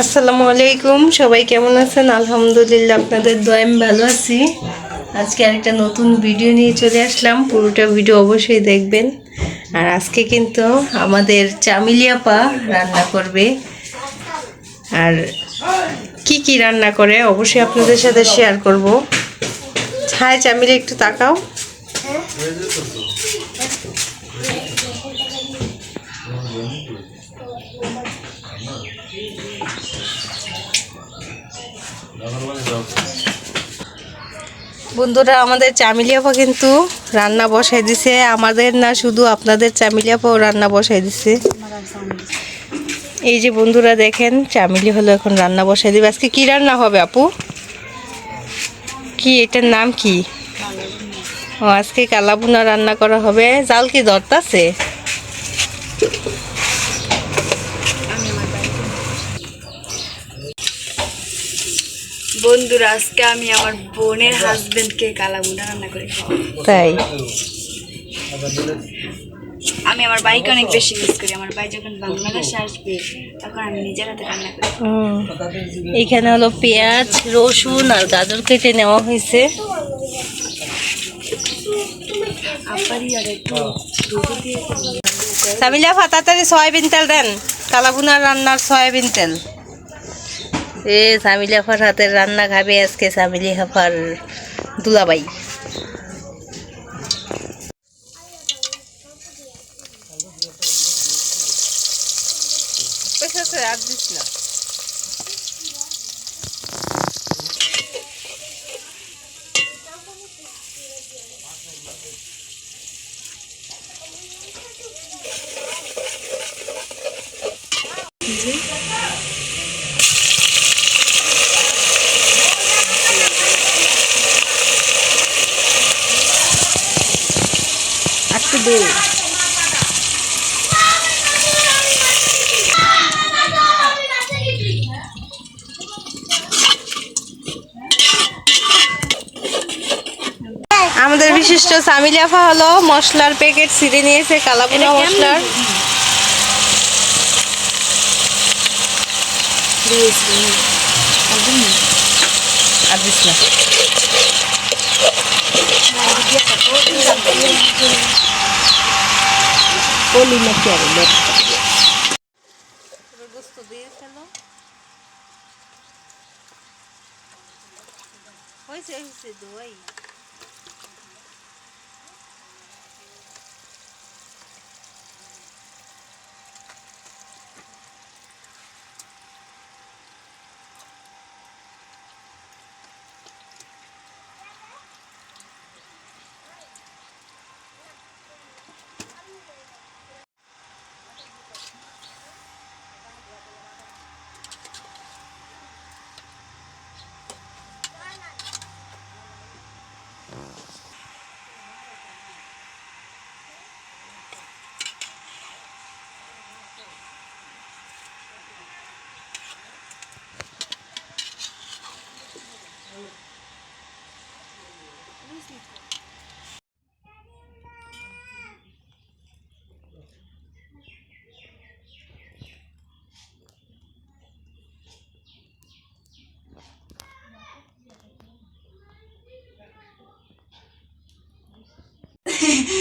আসসালামু আলাইকুম, সবাই কেমন আছেন? আলহামদুলিল্লাহ আপনাদের দোয়া ভালো আছি। আজকে আরেকটা নতুন ভিডিও নিয়ে চলে আসলাম, পুরোটা ভিডিও অবশ্যই দেখবেন। আর আজকে কিন্তু আমাদের চামিলিয়াপা রান্না করবে। আর কি কি রান্না করে, অবশ্যই আপনাদের সাথে শেয়ার করব। হাই চামিলি, একটু তাকাও। বন্ধুরা, আমাদের চামিলিয়াপা কিন্তু রান্না বসাই দিছে। আমাদের না শুধু আপনাদের চামিলিয়াপাও রান্না বসাই দিছে। এই যে বন্ধুরা দেখেন, চামিলি হলো এখন রান্না বসাই দিবে। আজকে কি রান্না হবে আপু? কি, এটার নাম কি? ও, আজকে কালাবুনা রান্না করা হবে। জাল কি ধরতাছে? বন্ধুরা আজকে আমি আমার বোনের হাজবেন্ডকে কালাবুনা রান্না করে তাই? আমি আমার বাইকে অনেক বেশি মিস করি। আমার ভাই যখন বাংলাদেশে আসবে তখন আমি নিজের হাতে রান্না করি। এখানে হলো পেঁয়াজ রসুন আর গাজর কেটে নেওয়া হয়েছে। সামিলা ফাতাতারি সয়াবিন তেল দেন। কালাবুনার রান্নার সয়াবিন তেল। এ সামিলা ফার হাতের রান্না খাবে আজকে সামিলি হাফার দুলাবাই। আর দিস না। একটু দে আমাদের বিশিষ্ট সামিলাফা হলো মশলার প্যাকেট ছিঁড়ে নিয়েছে কালাপুনা মশলার। আর দিস না। বলি না কি আর গোস্ত দিয়ে ফেলো হয়েছে হয়েছে দোয়াই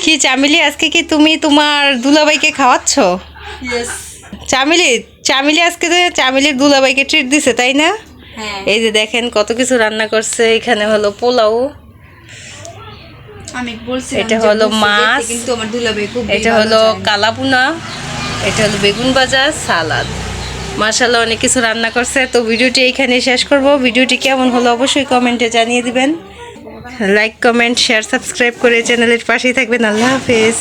কি চামিলি আজকে কি তুমি তোমার দুলাভাইকে খাওয়াচ্ছ? চামিলি চামিলি আজকে তো চামিলির দুলাভাইকে ট্রিট দিছে তাই না? হ্যাঁ। এই যে দেখেন কত কিছু রান্না করছে এখানে হলো পোলাও। এটা হলো মাছ। কিন্তু আমার দুলাবে খুব এটা হলো কালাপুনা এটা হলো বেগুন ভাজা সালাদ। মার্শাল্লাহ অনেক কিছু রান্না করছে। তো ভিডিওটি এইখানে শেষ করব। ভিডিওটি কেমন হলো অবশ্যই কমেন্টে জানিয়ে দিবেন। লাইক কমেন্ট শেয়ার সাবস্ক্রাইব করে চ্যানেলের পাশেই থাকবেন। আল্লাহ হাফেজ।